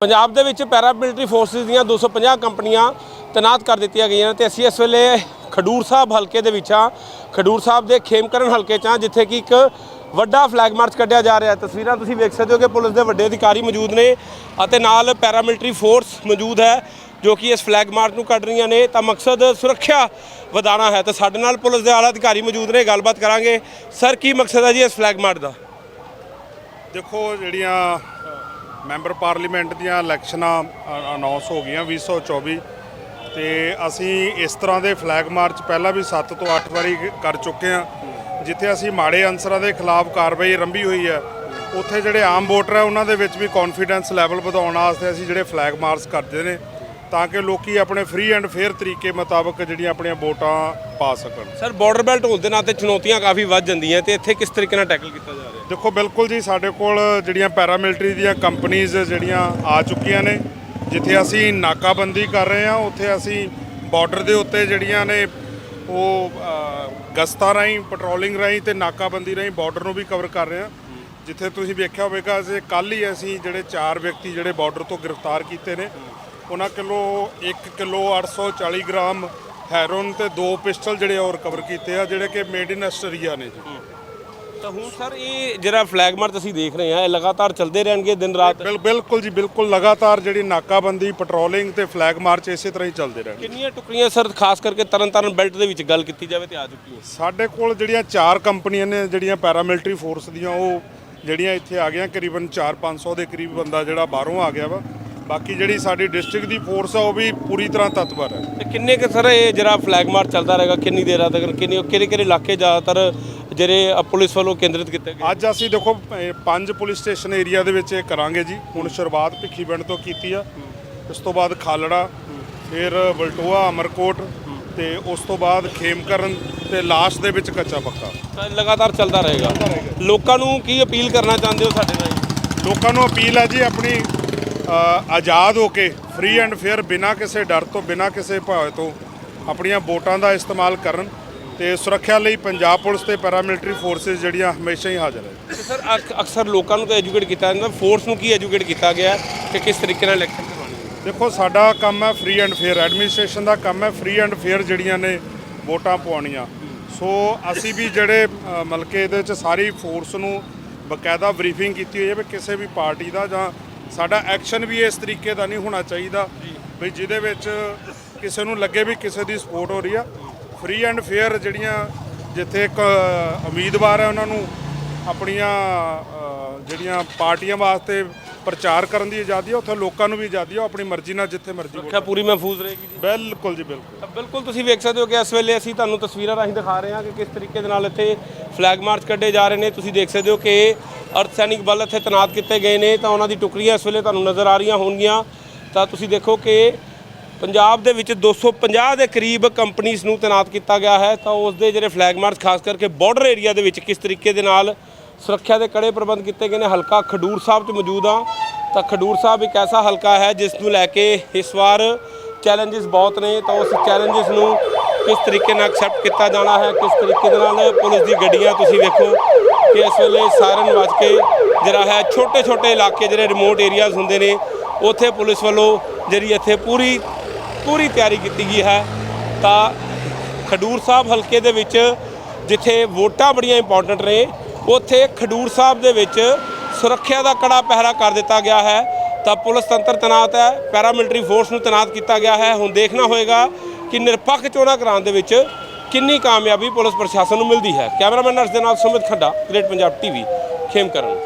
ਪੰਜਾਬ ਦੇ ਵਿੱਚ ਪੈਰਾ military forces ਦੀਆਂ 250 ਕੰਪਨੀਆਂ ਤੈਨਾਤ ਕਰ ਦਿੱਤੀਆਂ ਗਈਆਂ ਤੇ ਅਸੀਂ ਇਸ ਵੇਲੇ ਖਡੂਰ ਸਾਹਿਬ ਹਲਕੇ ਦੇ ਵਿੱਚ ਆ ਖਡੂਰ ਸਾਹਿਬ ਦੇ ਖੇਮਕਰਨ ਹਲਕੇ 'ਚ ਆ ਜਿੱਥੇ ਕਿ ਇੱਕ ਵੱਡਾ ਫਲੈਗ ਮਾਰਚ ਕੱਢਿਆ ਜਾ ਰਿਹਾ ਤਸਵੀਰਾਂ ਤੁਸੀਂ ਵੇਖ ਸਕਦੇ ਹੋ ਕਿ ਪੁਲਿਸ ਦੇ ਵੱਡੇ ਅਧਿਕਾਰੀ ਮੌਜੂਦ ਨੇ ਅਤੇ ਨਾਲ ਪੈਰਾ ਮਿਲਟਰੀ ਫੋਰਸ ਮੌਜੂਦ ਹੈ, ਜੋ ਕਿ ਇਸ ਫਲੈਗ ਮਾਰਚ ਨੂੰ ਕੱਢ ਰਹੀਆਂ ਨੇ। ਤਾਂ ਮਕਸਦ ਸੁਰੱਖਿਆ ਵਧਾਉਣਾ ਹੈ। ਤਾਂ ਸਾਡੇ ਨਾਲ ਪੁਲਿਸ ਦੇ ਆਲਾ ਅਧਿਕਾਰੀ ਮੌਜੂਦ ਨੇ। ਗੱਲਬਾਤ ਕਰਾਂਗੇ। ਸਰ, ਕੀ ਮਕਸਦ ਹੈ ਜੀ ਇਸ ਫਲੈਗ ਮਾਰਚ ਦਾ? ਦੇਖੋ, ਜਿਹੜੀਆਂ ਮੈਂਬਰ ਪਾਰਲੀਮੈਂਟ ਦੀਆਂ ਇਲੈਕਸ਼ਨਾਂ ਅਨਾਉਂਸ ਹੋ ਗਈਆਂ 2024 ਤੇ ਅਸੀਂ ਇਸ ਤਰ੍ਹਾਂ ਦੇ ਫਲੈਗ ਮਾਰਚ ਪਹਿਲਾਂ ਵੀ 7 ਤੋਂ 8 ਵਾਰੀ ਕਰ ਚੁੱਕੇ ਹਾਂ। ਜਿੱਥੇ ਅਸੀਂ ਮਾੜੇ ਅਨਸਰਾਂ ਦੇ ਖਿਲਾਫ ਕਾਰਵਾਈ ਰੰਭੀ ਹੋਈ ਹੈ। ਉੱਥੇ ਜਿਹੜੇ ਆਮ ਵੋਟਰ ਹੈ, ਉਹਨਾਂ ਦੇ ਵਿੱਚ ਵੀ ਕੌਨਫੀਡੈਂਸ ਲੈਵਲ ਵਧਾਉਣ ਵਾਸਤੇ ਅਸੀਂ ਜਿਹੜੇ ਫਲੈਗ ਮਾਰਚ ਕਰਦੇ ਨੇ। ਤਾਂ ਕਿ ਲੋਕੀ ਆਪਣੇ ਫ੍ਰੀ ਐਂਡ ਫੇਅਰ ਤਰੀਕੇ ਮੁਤਾਬਕ ਜਿਹੜੀਆਂ ਆਪਣੀਆਂ ਵੋਟਾਂ ਪਾ ਸਕਣ। ਸਰ ਬਾਰਡਰ ਬੈਲਟ ਹੋਣ ਦੇ ਨਾਤੇ ਚੁਣੌਤੀਆਂ ਕਾਫੀ ਵੱਧ ਜਾਂਦੀਆਂ ਤੇ ਇੱਥੇ ਕਿਸ ਤਰੀਕੇ ਨਾਲ ਟੈਕਲ ਕੀਤਾ ਜਾ ਰਿਹਾ? ਦੇਖੋ ਬਿਲਕੁਲ ਜੀ ਸਾਡੇ ਕੋਲ ਜਿਹੜੀਆਂ ਪੈਰਾਮਿਲਟਰੀ ਦੀਆਂ ਕੰਪਨੀਆਂ ਜਿਹੜੀਆਂ ਆ ਚੁੱਕੀਆਂ ਨੇ ਜਿੱਥੇ ਅਸੀਂ ਨਾਕਾਬੰਦੀ ਕਰ ਰਹੇ ਹਾਂ ਉੱਥੇ ਅਸੀਂ ਬਾਰਡਰ ਦੇ ਉੱਤੇ ਜਿਹੜੀਆਂ ਨੇ ਉਹ ਗਸਤਾਂ ਰਾਹੀਂ ਪੈਟਰੋਲਿੰਗ ਰਾਹੀਂ ਤੇ ਨਾਕਾਬੰਦੀ ਰਾਹੀਂ ਬਾਰਡਰ ਨੂੰ ਵੀ ਕਵਰ ਕਰ ਰਹੇ ਹਾਂ। ਜਿੱਥੇ ਤੁਸੀਂ ਵੇਖਿਆ ਹੋਵੇਗਾ ਅਸੀਂ ਕੱਲ ਹੀ ਅਸੀਂ ਜਿਹੜੇ ਚਾਰ ਵਿਅਕਤੀ ਜਿਹੜੇ ਬਾਰਡਰ ਤੋਂ ਗ੍ਰਿਫਤਾਰ ਕੀਤੇ ਨੇ ਉਹਨਾਂ ਕਿਲੋ 1 ਕਿਲੋ 840 ਗ੍ਰਾਮ ਹੈਰੋਨ ਤੇ ਦੋ ਪਿਸਟਲ ਜਿਹੜੇ ਹੋਰ ਕਵਰ ਕੀਤੇ ਆ ਜਿਹੜੇ ਕਿ ਮੇਡ ਇਨ ਆਸਟਰੀਆ ਨੇ ਜੀ। ਤਾਂ ਹੁਣ ਸਰ ਇਹ ਜਿਹੜਾ ਫਲੈਗ ਮਾਰਚ ਅਸੀਂ ਦੇਖ ਰਹੇ ਹਾਂ ਇਹ ਲਗਾਤਾਰ ਚੱਲਦੇ ਰਹਿਣਗੇ ਦਿਨ ਰਾਤ? ਬਿਲ ਬਿਲਕੁਲ ਜੀ ਬਿਲਕੁਲ ਲਗਾਤਾਰ ਜਿਹੜੀ ਨਾਕਾਬੰਦੀ ਪੈਟਰੋਲਿੰਗ ਤੇ ਫਲੈਗ ਮਾਰਚ ਇਸੇ ਤਰ੍ਹਾਂ ਹੀ ਚੱਲਦੇ ਰਹਿਣਗੇ। ਕਿੰਨੀਆਂ ਟੁਕੜੀਆਂ ਸਰ ਖਾਸ ਕਰਕੇ ਤਰਨਤਾਰਨ ਬੈਲਟ ਦੇ ਵਿੱਚ ਗੱਲ ਕੀਤੀ ਜਾਵੇ ਤੇ ਆ ਚੁੱਕੀਆਂ ਸਾਡੇ ਕੋਲ ਜਿਹੜੀਆਂ ਚਾਰ ਕੰਪਨੀਆਂ ਨੇ ਜਿਹੜੀਆਂ ਪੈਰਾਮਿਲਟਰੀ ਫੋਰਸ ਦੀਆਂ ਉਹ ਜਿਹੜੀਆਂ ਇੱਥੇ ਆ ਗਈਆਂ ਕਰੀਬਨ 4-500 ਦੇ ਕਰੀਬ ਬੰਦਾ ਜਿਹੜਾ ਬਾਹਰੋਂ ਆ ਗਿਆ ਵਾ। ਬਾਕੀ ਜਿਹੜੀ ਸਾਡੀ ਡਿਸਟ੍ਰਿਕਟ ਦੀ ਫੋਰਸ ਆ ਉਹ ਵੀ ਪੂਰੀ ਤਰ੍ਹਾਂ ਤਤਪਰ ਹੈ। ਤੇ ਕਿੰਨੇ ਕੁ ਸਰ ਇਹ ਜਿਹੜਾ ਫਲੈਗ ਮਾਰਚ ਚੱਲਦਾ ਰਹੇਗਾ ਕਿੰਨੀ ਦੇਰ ਤੱਕ ਕਿੰਨੇ ਕਿਹੜੇ ਕਿਹੜੇ ਇਲਾਕੇ ਜ਼ਿਆਦਾਤਰ ਜਿਹੜੇ ਪੁਲਿਸ ਵੱਲੋਂ ਕੇਂਦਰਿਤ ਕੀਤੇ ਗਏ? ਅੱਜ ਅਸੀਂ ਦੇਖੋ ਪੰਜ ਪੁਲਿਸ ਸਟੇਸ਼ਨ ਏਰੀਆ ਦੇ ਵਿੱਚ ਇਹ ਕਰਾਂਗੇ ਜੀ। ਹੁਣ ਸ਼ੁਰੂਆਤ ਭਿੱਖੀਵਿੰਡ ਤੋਂ ਕੀਤੀ ਆ। ਉਸ ਤੋਂ ਬਾਅਦ ਖਾਲੜਾ ਫਿਰ ਬਲਟੋਆ ਅਮਰਕੋਟ ਤੇ ਉਸ ਤੋਂ ਬਾਅਦ ਖੇਮਕਰਨ ਤੇ ਲਾਸਟ ਦੇ ਵਿੱਚ ਕੱਚਾ ਪੱਕਾ। ਲਗਾਤਾਰ ਚੱਲਦਾ ਰਹੇਗਾ। ਲੋਕਾਂ ਨੂੰ ਕੀ ਅਪੀਲ ਕਰਨਾ ਚਾਹੁੰਦੇ ਹੋ ਸਾਡੇ ਨਾਲ? ਲੋਕਾਂ ਨੂੰ ਅਪੀਲ ਹੈ ਜੀ ਆਪਣੀ ਆਜ਼ਾਦ ਹੋ ਕੇ ਫ੍ਰੀ ਐਂਡ ਫੇਅਰ ਬਿਨਾਂ ਕਿਸੇ ਡਰ ਤੋਂ ਬਿਨਾਂ ਕਿਸੇ ਭয় ਤੋਂ ਆਪਣੀਆਂ ਵੋਟਾਂ ਦਾ ਇਸਤੇਮਾਲ ਕਰਨ ਤੇ ਸੁਰੱਖਿਆ ਲਈ ਪੰਜਾਬ ਪੁਲਿਸ ਤੇ ਪੈਰਾਮਿਲਟਰੀ ਫੋਰਸਿਸ ਜਿਹੜੀਆਂ ਹਮੇਸ਼ਾ ਹੀ ਹਾਜ਼ਰ ਹੈ। ਸਰ ਅਕ- ਅਕਸਰ ਲੋਕਾਂ ਨੂੰ ਤਾਂ ਐਜੂਕੇਟ ਕੀਤਾ ਜਾਂਦਾ ਫੋਰਸ ਨੂੰ ਕੀ ਐਜੂਕੇਟ ਕੀਤਾ ਗਿਆ ਕਿ ਕਿਸ ਤਰੀਕੇ ਨਾਲ ਇਲੈਕਸ਼ਨ ਕਰਵਾਉਣੀ ਦੇਖੋ ਸਾਡਾ ਕੰਮ ਹੈ ਫ੍ਰੀ ਐਂਡ ਫੇਅਰ ਐਡਮਿਨਿਸਟ੍ਰੇਸ਼ਨ ਦਾ ਕੰਮ ਹੈ ਫ੍ਰੀ ਐਂਡ ਫੇਅਰ ਜਿਹੜੀਆਂ ਨੇ ਵੋਟਾਂ ਪਵਾਉਣੀਆਂ। ਸੋ ਅਸੀਂ ਵੀ ਜਿਹੜੇ ਅ, ਮਤਲਬ ਕਿ ਇਹਦੇ ਵਿੱਚ ਸਾਰੀ ਫੋਰਸ ਨੂੰ ਬਕਾਇਦਾ ਬਰੀਫਿੰਗ ਕੀਤੀ ਹੋਈ ਹੈ ਵੀ ਕਿਸੇ ਵੀ ਪਾਰਟੀ ਦਾ ਜਾਂ ਸਾਡਾ ਐਕਸ਼ਨ ਵੀ ਇਸ ਤਰੀਕੇ ਦਾ ਨਹੀਂ ਹੋਣਾ ਚਾਹੀਦਾ ਵੀ ਜਿਹਦੇ ਵਿੱਚ ਕਿਸੇ ਨੂੰ ਲੱਗੇ ਵੀ ਕਿਸੇ ਦੀ ਸਪੋਰਟ ਹੋ ਰਹੀ ਆ। ਫ੍ਰੀ ਐਂਡ ਫੇਅਰ ਜਿਹੜੀਆਂ ਜਿੱਥੇ ਇੱਕ ਉਮੀਦਵਾਰ ਹੈ ਉਹਨਾਂ ਨੂੰ ਆਪਣੀਆਂ ਜਿਹੜੀਆਂ ਪਾਰਟੀਆਂ ਵਾਸਤੇ ਪ੍ਰਚਾਰ ਕਰਨ ਦੀ ਆਜ਼ਾਦੀ ਹੈ ਉੱਥੇ ਲੋਕਾਂ ਨੂੰ ਵੀ ਆਜ਼ਾਦੀ ਹੈ ਆਪਣੀ ਮਰਜ਼ੀ ਨਾਲ ਜਿੱਥੇ ਮਰਜ਼ੀ ਵੋਟ ਸੁਰੱਖਿਆ ਪੂਰੀ ਮਹਿਫੂਜ਼ ਰਹੇਗੀ ਜੀ। ਬਿਲਕੁਲ ਜੀ ਬਿਲਕੁਲ। ਬਿਲਕੁਲ ਤੁਸੀਂ ਵੇਖ ਸਕਦੇ ਹੋ ਕਿ ਇਸ ਵੇਲੇ ਅਸੀਂ ਤੁਹਾਨੂੰ ਤਸਵੀਰਾਂ ਰਾਹੀਂ ਦਿਖਾ ਰਹੇ ਹਾਂ ਕਿ ਕਿਸ ਤਰੀਕੇ ਦੇ ਨਾਲ ਇੱਥੇ ਫਲੈਗ ਮਾਰਚ ਕੱਢੇ ਜਾ ਰਹੇ ਨੇ। ਤੁਸੀਂ ਦੇਖ ਸਕਦੇ ਹੋ ਕਿ ਅਰਧ ਸੈਨਿਕ ਬਲ ਇੱਥੇ ਤੈਨਾਤ ਕੀਤੇ ਗਏ ਨੇ, ਤਾਂ ਉਹਨਾਂ ਦੀ ਟੁਕੜੀਆਂ ਇਸ ਵੇਲੇ ਤੁਹਾਨੂੰ ਨਜ਼ਰ ਆ ਰਹੀਆਂ ਹੋਣਗੀਆਂ। ਤਾਂ ਤੁਸੀਂ ਦੇਖੋ ਕਿ ਪੰਜਾਬ ਦੇ ਵਿੱਚ 250 ਦੇ ਕਰੀਬ ਕੰਪਨੀਆਂ ਨੂੰ ਤੈਨਾਤ ਕੀਤਾ ਗਿਆ ਹੈ। ਤਾਂ ਉਸ ਦੇ ਜਿਹੜੇ ਫਲੈਗ ਮਾਰਚ ਖਾਸ ਕਰਕੇ ਬਾਰਡਰ ਏਰੀਆ ਦੇ ਵਿੱਚ ਕਿਸ ਤਰੀਕੇ ਦੇ ਨਾਲ ਸੁਰੱਖਿਆ ਦੇ ਕੜੇ ਪ੍ਰਬੰਧ ਕੀਤੇ ਗਏ ਨੇ, ਹਲਕਾ ਖਡੂਰ ਸਾਹਿਬ 'ਚ ਮੌਜੂਦ ਆ ਤਾਂ ਖਡੂਰ ਸਾਹਿਬ ਇੱਕ ਐਸਾ ਹਲਕਾ ਹੈ ਜਿਸ ਨੂੰ ਲੈ ਕੇ ਇਸ ਵਾਰ ਚੈਲੰਜਸ ਬਹੁਤ ਨੇ। ਤਾਂ ਉਸ ਚੈਲੰਜਸ ਨੂੰ ਕਿਸ ਤਰੀਕੇ ਨਾਲ ਐਕਸੈਪਟ ਕੀਤਾ ਜਾਣਾ ਹੈ, ਕਿਸ ਤਰੀਕੇ ਦੇ ਨਾਲ ਪੁਲਿਸ ਦੀ ਗੱਡੀਆਂ ਤੁਸੀਂ ਵੇਖੋ। ਕਿ ਇਸ ਵੇਲੇ ਸਾਇਰਨ ਵੱਜ ਕੇ ਜਿਹੜਾ ਹੈ ਛੋਟੇ ਛੋਟੇ ਇਲਾਕੇ ਜਿਹੜੇ ਰਿਮੋਟ ਏਰੀਆਜ਼ ਹੁੰਦੇ ਨੇ, ਉੱਥੇ ਪੁਲਿਸ ਵੱਲੋਂ ਜਿਹੜੀ ਇੱਥੇ ਪੂਰੀ ਪੂਰੀ ਤਿਆਰੀ ਕੀਤੀ ਗਈ ਹੈ। ਤਾਂ ਖਡੂਰ ਸਾਹਿਬ ਹਲਕੇ ਦੇ ਵਿੱਚ ਜਿੱਥੇ ਵੋਟਾਂ ਬੜੀਆਂ ਇੰਪੋਰਟੈਂਟ ਨੇ, ਉੱਥੇ ਖਡੂਰ ਸਾਹਿਬ ਦੇ ਵਿੱਚ ਸੁਰੱਖਿਆ ਦਾ ਕੜਾ ਪਹਿਰਾ ਕਰ ਦਿੱਤਾ ਗਿਆ ਹੈ। ਤਾਂ ਪੁਲਿਸ ਤੰਤਰ ਤੈਨਾਤ ਹੈ ਪੈਰਾਮਿਲਟਰੀ ਫੋਰਸ ਨੂੰ ਤੈਨਾਤ ਕੀਤਾ ਗਿਆ ਹੈ। ਹੁਣ ਦੇਖਣਾ ਹੋਏਗਾ ਕਿ ਨਿਰਪੱਖ ਚੋਣਾਂ ਕਰਾਉਣ ਦੇ ਵਿੱਚ ਕਿੰਨੀ ਕਾਮਯਾਬੀ ਪੁਲਿਸ ਪ੍ਰਸ਼ਾਸਨ ਨੂੰ ਮਿਲਦੀ ਹੈ? ਕੈਮਰਾਮੈਨ ਨਰਸ ਦੇ ਨਾਲ ਸੁਮਿਤ ਖੱਡਾ, ਗ੍ਰੇਟ ਪੰਜਾਬ ਟੀਵੀ, ਖੇਮਕਰਨ।